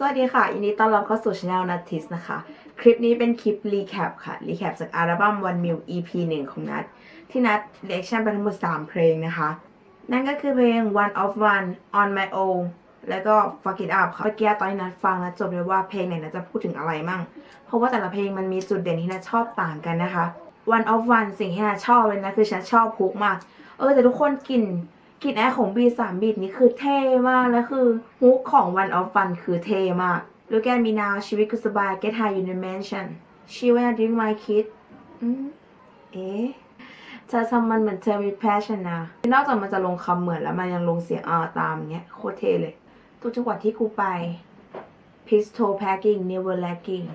สวัสดีค่ะยินดีต้อนรับเข้าสู่ช anel นัททิสนะคะ คลิปนี้เป็นคลิปรีแคปค่ะ รีแคปจากอัลบั้ม One Mil EP 1 ของนัทที่นัทเ e คชั่นไปทั้งหมด 3 เพลงนะคะ นั่นก็คือเพลง One of One On My Own แล้วก็ Fuck It Up ค่ะเมื่อกี้ตอนที่นัทฟังนัทจบเลยว่าเพลงไหนนัทจะพูดถึงอะไรมั่ง เพราะว่าแต่ละเพลงมันมีจุดเด่นที่นัทชอบต่างกันนะคะ One of One สิ่งที่นัทชอบเลยนะคือฉันชอบฮุกมาก เออแต่ทุกคนกลิ่น กลิ่นแอร์ของบีสามบีทนี้คือเท่มาก แล้วคือฮุกของ One of One คือเท่มาก Look at me now ชีวิตกูสบาย get high in the mansion she wanna drink my kid เอ๊ะเธอทำมันเหมือนเธอมี passion นะ นอกจากมันจะลงคำเหมือนแล้วมันยังลงเสียงอ่าตามเงี้ยโคตรเท่เลย ทุกจังหวัดที่กูไป pistol packing never lacking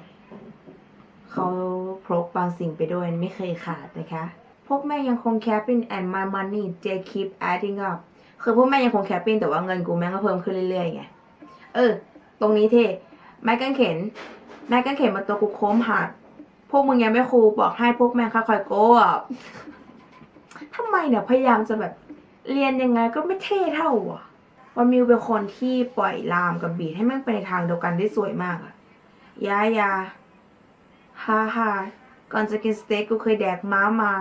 เขาพกบางสิ่งไปด้วยไม่เคยขาดนะคะ วกแม่ยังคง capping and my money they keep adding up คือพวกแม่ยังคง capping แต่ว่าเงินกูแม่งก็เพิ่มขึ้นเรื่อยๆไง เออ ตรงนี้เท่ไม้กางเขนไม้กางเขนมาตัวกูโค้มหักพวกมึงยังไม่ครูบอกให้พวกแม่งค่อยๆโก้ทำไมเนี่ยพยายามจะแบบเรียนยังไงก็ไม่เท่เท่าอะวันมิวเป็นคนที่ปล่อยลามกับบีทให้ม่งไปในทางเดียวกันได้สวยมากอะยายาฮ่าฮ่าก่อนจะกินสเต็กกูเคยแดกม้ามา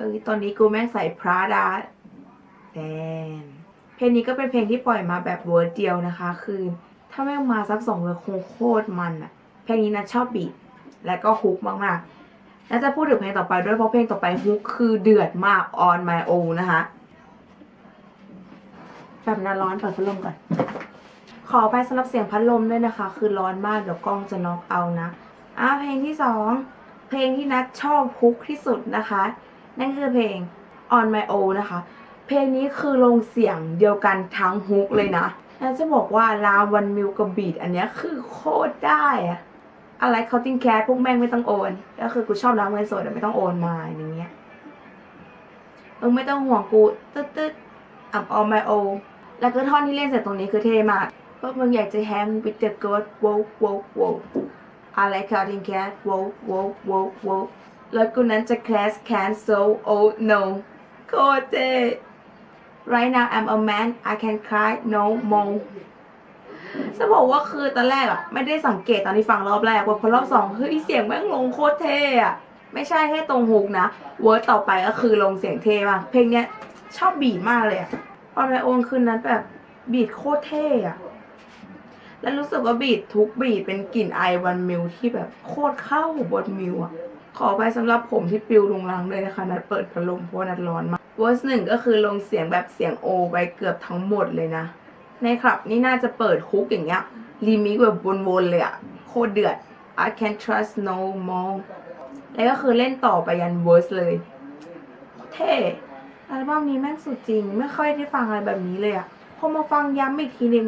เออตอนนี้กูแม่งใส่พราดาแดนเพลงนี้ก็เป็นเพลงที่ปล่อยมาแบบเวิร์เดียวนะคะ คือ ถ้าแม่งมาสักสองเวอร์คงโคตรมันอะเพลงนี้นะชอบบีทและก็ฮุกมากๆแล้วจะพูดถึงเพลงต่อไปด้วยเพราะเพลงต่อไปฮุกคือเดือดมาก on my own นะคะแบบนั้นร้อนเปิดพัดลมก่อน ขอไปสำหรับเสียงพัดลมด้วยนะคะ คือร้อนมากเดี๋ยวกล้องจะน็อกเอานะอะเพลงที่สองเพลงที่นัทชอบฮุกที่สุดนะคะ นั่นคือเพลง on my own นะคะ เพลงนี้คือลงเสียงเดียวกันทั้งฮุกเลยนะแล้วจะบอกว่าลาวันมิวกับบีดอันเนี้ยคือโคตรได้อะอะไรเขาติ้งแคสพวกแม่งไม่ต้องโอน ก็คือกูชอบรับเงินสดแต่ไม่ต้องโอนมาอย่างเงี้ยเออไม่ต้องห่วงกูตึ๊ดตึ๊ดอ่ำ on my own แล้วก็ท่อนที่เล่นเสร็จตรงนี้คือเท่มากพวกมึงอยากจะแฮม with the god wow wow wow อะไรเขาติ้งแคส wow wow wow wow แล้ว กูนั้นจะ class cancel oh no โคตรเท right now I'm a man I can cry no more จะบอกว่าคือตอนแรกอะไม่ได้สังเกตตอนที่ฟังรอบแรกว่าพอรอบสองเฮ้ยเสียงแม่งลงโคตรเท่อะไม่ใช่แค่ตรงฮุกนะเวิร์ดต่อไปก็คือลงเสียงเท่มากเพลงเนี้ยชอบบีทมากเลยอะตอนไปโอนคืนนั้นแบบบีทโคตรเท่อะแล้วรู้สึกว่าบีททุกบีทเป็นกลิ่นไอวันมิลที่แบบโคตรเข้าบนมิลอะ ขอไปสำหรับผมที่ปิวลงรังด้วยนะคะ นัดเปิดพัดลมเพราะว่านัดร้อนมากเวอร์สหนึ่งก็คือลงเสียงแบบเสียงโอไปเกือบทั้งหมดเลยนะ ในคลับนี่น่าจะเปิดฮุกอย่างเงี้ยรีมิกแบบวนๆเลยอะโคตรเดือด I can't trust no more แล้วก็คือเล่นต่อไปยันเวอร์สเลย เท่อัลบั้มนี้แม่งสุดจริง ไม่ค่อยได้ฟังอะไรแบบนี้เลยอะพอมาฟังย้ำอีกทีนึง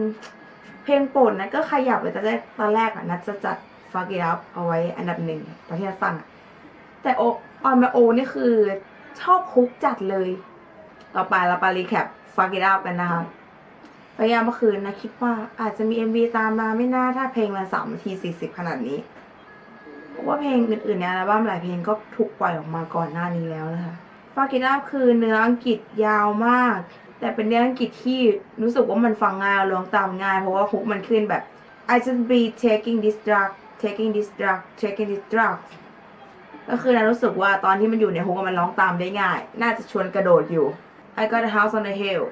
เพลงโปรดนะก็ขยับเลยแต่แรกตอนแรกอะนัดจะจัด Fuck It Up เอาไว้อันดับหนึ่งตอนที่นัดฟังอะ แต่โอออนมาโอนี่คือชอบฮุกจัดเลย ต่อไปเราไปรีแคปฟักกิ t อัพกันนะคะพยายามเมื่อคืนนะคิดว่าอาจจะมี MV ตามมาไม่น่าถ้าเพลงละสามนาทีสี่สิบขนาดนี้ เพราะว่าเพลงอื่นๆในอัลบั้มหลายเพลงก็ถูกปล่อยออกมาก่อนหน้านี้แล้วนะคะฟักกิ t อัพคือเนื้ออังกฤษยาวมาก แต่เป็นเนื้ออังกฤษที่รู้สึกว่ามันฟังง่ายร้องตามง่าย เพราะว่าฮุกมันขึ้นแบบ I just be taking this drug taking this drug taking this drug ก็คือนะรู้สึกว่าตอนที่มันอยู่ในฮุกมันร้องตามได้ง่าย น่าจะชวนกระโดดอยู่ I got a house on the hill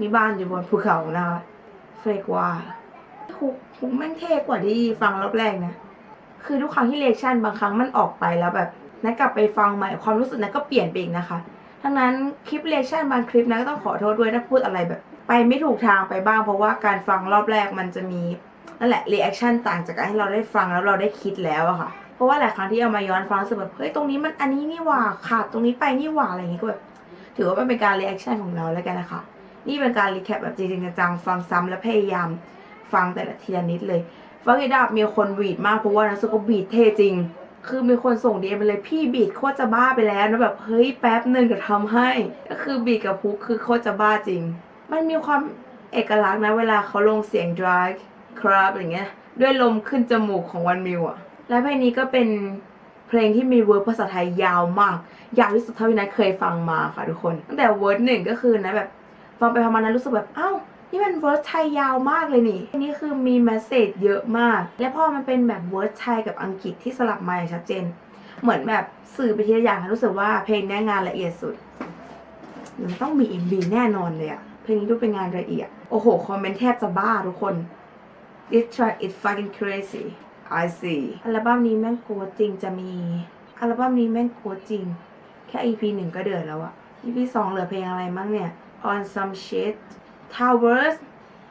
มีบ้านอยู่บนภูเขานะคะเฟกว่าฮุกฮุกแม่งเท่กว่าที่ฟังรอบแรกนะ คือทุกครั้งที่เลคชั่นบางครั้งมันออกไปแล้วแบบนัดกลับไปฟังใหม่ความรู้สึกนั้นก็เปลี่ยนไปอีกนะคะทั้งนั้นคลิปเลคชั่นบางคลิปนะก็ต้องขอโทษด้วยถ้าพูดอะไรแบบ ไปไม่ถูกทางไปบ้าง เพราะว่าการฟังรอบแรกมันจะมีนั่นแหละรีแอคชั่นต่างจากการที่เราได้ฟังแล้วเราได้คิดแล้วอะค่ะ เพราะว่าหลายครั้งที่เอามาย้อนฟังรู้สึกแบบเฮ้ยตรงนี้มันอันนี้นี่หว่าขาดตรงนี้ไปนี่หว่าอะไรอย่างงี้ก็แบบถือว่ามันเป็นการรีแอคชั่นของเราแล้วกันนะคะ นี่เป็นการรีแคปแบบจริงๆจังๆฟังซ้ำและพยายามฟังแต่ละทีละนิดเลยฟังอีดับมีคนบีดมากเพราะว่านักสุก็บีดเท่จริง คือมีคนส่งดีไปเลยพี่บีดโคตรจะบ้าไปแล้วนะแบบเฮ้ยแป๊บหนึ่งเดี๋ยวทำให้ก็คือบีดกับพุกคือโคตรจะบ้าจริง มันมีความเอกลักษณ์นะเวลาเขาลงเสียง dry ครับอย่างเงี้ยด้วยลมขึ้นจมูกของวันมิวอะ และเพลงนี้ก็เป็นเพลงที่มีเวิร์ดภาษาไทยยาวมาก ยาวที่สุดเท่าที่นัทเคยฟังมาค่ะทุกคน ตั้งแต่เวิร์ดหนึ่งก็คือนะแบบฟังไปฟังมาณนั้นรู้สึกแบบอ้าวนี่มันเวิร์สไทยยาวมากเลยนี่อันนี้คือมีแมสเซจเยอะมาก และพอมันเป็นแบบเวิร์สไทยกับอังกฤษที่สลับมาอย่างชัดเจน เหมือนแบบสื่อไปทีละอย่างรู้สึกว่าเพลงนี้งานละเอียดสุด มันต้องมี MV แน่นอนเลยอะเพลงนี้ดูเป็นงานละเอียด โอ้โห คอมเมนต์แทบจะบ้าทุกคน This track is fucking crazy I see อัลบั้มนี้แม่งโกรจริงจะมี อัลบั้มนี้แม่งโกรจริง แค่ EP หนึ่งก็เดือดแล้วอะ EP สองเหลือเพลงอะไรมั่งเนี่ย On some shit Towers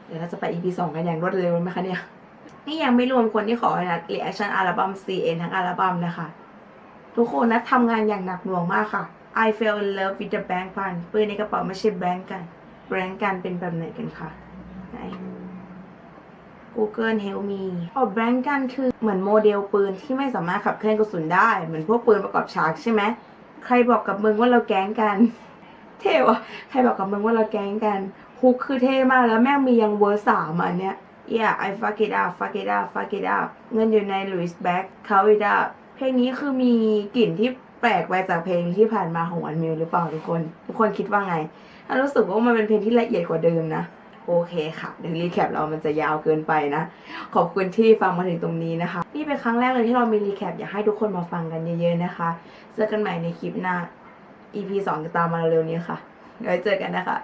เดี๋ยวเราจะไป EP สองกันอย่างรวดเร็วไหมคะเนี่ย นี่ยังไม่รวมคนที่ขอนะ reaction อัลบั้ม CN ทั้งอัลบั้มนะคะ ทุกคนนะทำงานอย่างหนักหน่วงมากค่ะ I fell in love with the bank พันปืนในกระเป๋าไม่ใช่แบงก์กันแบงก์กันเป็นแบบไหนกันคะไหน Google Help Me อ๋อแบงก์กันคือเหมือนโมเดลปืนที่ไม่สามารถขับเคลื่อนกระสุนได้ เหมือนพวกปืนประกอบฉากใช่ไหม ใครบอกกับมึงว่าเราแก๊งกัน เท่วะใครบอกกับมึงว่าเราแก๊งกันฮุกคือเท่มากแล้วแม่งมียังเวอร์สามอันเนี้ย yeah I fuck it up fuck it up fuck it up เงินอยู่ใน Louis Bag count it up เพลงนี้คือมีกลิ่นที่แปลกไปจากเพลงที่ผ่านมาของวันมิวหรือเปล่าทุกคน ทุกคนคิดว่าไงรู้สึกว่ามันเป็นเพลงที่ละเอียดกว่าเดิมนะ โอเคค่ะเดี๋ยวรีแคปเรามันจะยาวเกินไปนะ ขอบคุณที่ฟังมาถึงตรงนี้นะคะ นี่เป็นครั้งแรกเลยที่เรามีรีแคปอยากให้ทุกคนมาฟังกันเยอะๆนะคะเจอกันใหม่ในคลิปหน้า EP 2จะตามมาเร็วๆนี้ค่ะไว้เจอกันนะคะ